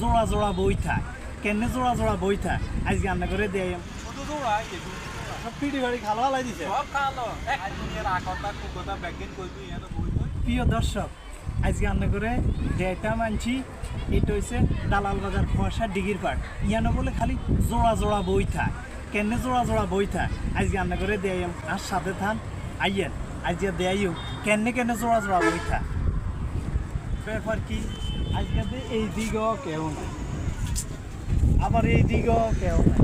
জোড়া জোড়া বই থাক। কেনে জোড়া জোড়া বই থাক? আজকে রান্না করে দেয় বাড়ি খালো দিছে। প্রিয় দর্শক আজকে রান্না করে দেয়টা মানছি এটা হচ্ছে দালাল বাজার কুয়াশা ডিগির পাট। ইয়ানো বলে খালি জোড়া জোড়া বই থাক। কেনে জোড়া জোড়া বই থাক? আজকে রান্না করে দেয় আর সাথে থান আইয়েন আজকে দেয়াইও কেনে কেনে জোড়া জোড়া বই থাক? ব্যাপার কি? আজকে এই দিকেও কেউ নাই। আবার এই দিকেও কেউ নাই।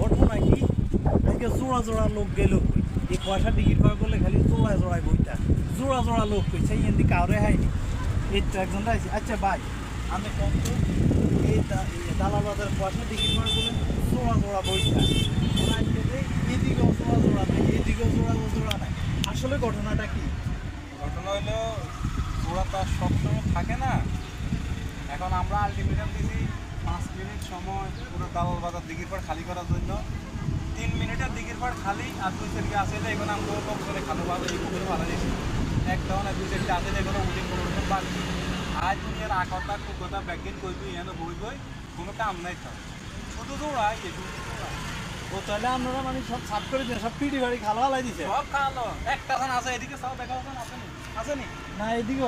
ঘটনা কি? আজকে জোড়া জোড়া লোক গেল। এই পয়সা টিকিট পাওয়া করলে খালি জোড়া জোড়ায় বইটা। জোড়া জোড়া লোক কই সেই এমনি কাউরে হাইনি এই একজন আছে আচ্ছা ভাই, আমি কম এই এই দালাল বাজার পয়সা টিকিট পাওয়া করলে জোড়া জোড়া বইটা। এদিকেও জোড়া জোড়া নাই এদিকেও জোড়া জোড়া নাই। আসলে ঘটনাটা কি? ঘটনা হলো ওরা তো আর সবসময় থাকে না। এখন আমরা আলটিমেটাম দিছি পাঁচ মিনিট সময় পুরো দালাল বাজার দিঘির পাড় খালি করার জন্য। তিন মিনিটের দিঘির পর খালি আর দুই চারটে আসলে এখন আমরা লোক করে খালো ভালো এই পুকুরে ভালো দিয়েছি একটা না দুই চারটে আসলে এগুলো উঠে কোনো রকম বাকি আজ দুনিয়ার আকতা কুকতা ব্যাগিন কইবি এনে বই বই কোনো কাম নাই তো। শুধু দৌড়াই এটু দৌড়াই। ও তাহলে আপনারা মানে সব সাফ করে দিন সব পিড়ি বাড়ি খালো হালাই দিছে। সব খালো। একটা আছে এদিকে চাও দেখা আছে না? আসেনি না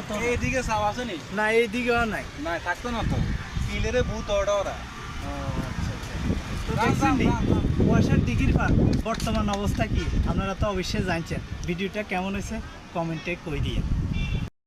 তো না। এইদিকে চাও আসেনি না এইদিকেও নাই। না থাকতো না তো। ভূত ওরা। কুয়াশার দিঘির পার বর্তমান অবস্থা কি? আপনারা তো অবশ্যই জানছেন। ভিডিওটা কেমন হয়েছে? কমেন্টে কই দিয়ে।